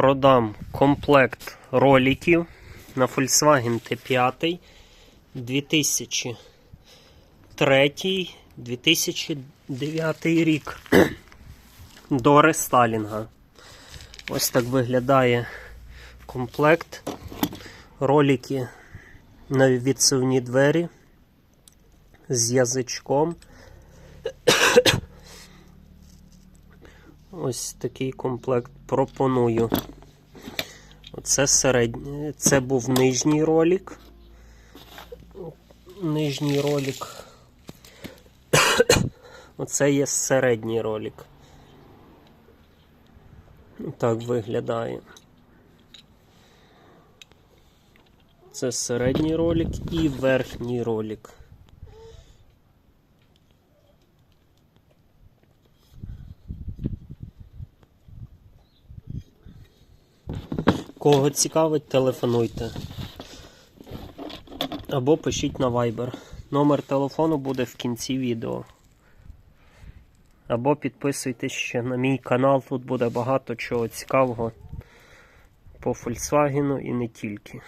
продам комплект роликів на Volkswagen T5 2003 2009 рік до рестайлінга. Ось так виглядає комплект. Ролики на відсувні двері з язичком. Ось такий комплект пропоную. Оце середній. Це був нижній ролик. Нижній ролик. Оце є середній ролик. Так виглядає. Це середній ролик і верхній ролик. Кого цікавить, телефонуйте. Або пишіть на Viber. Номер телефону буде в кінці відео. Або підписуйтесь ще на мій канал, тут буде багато чого цікавого по Volkswagen і не тільки.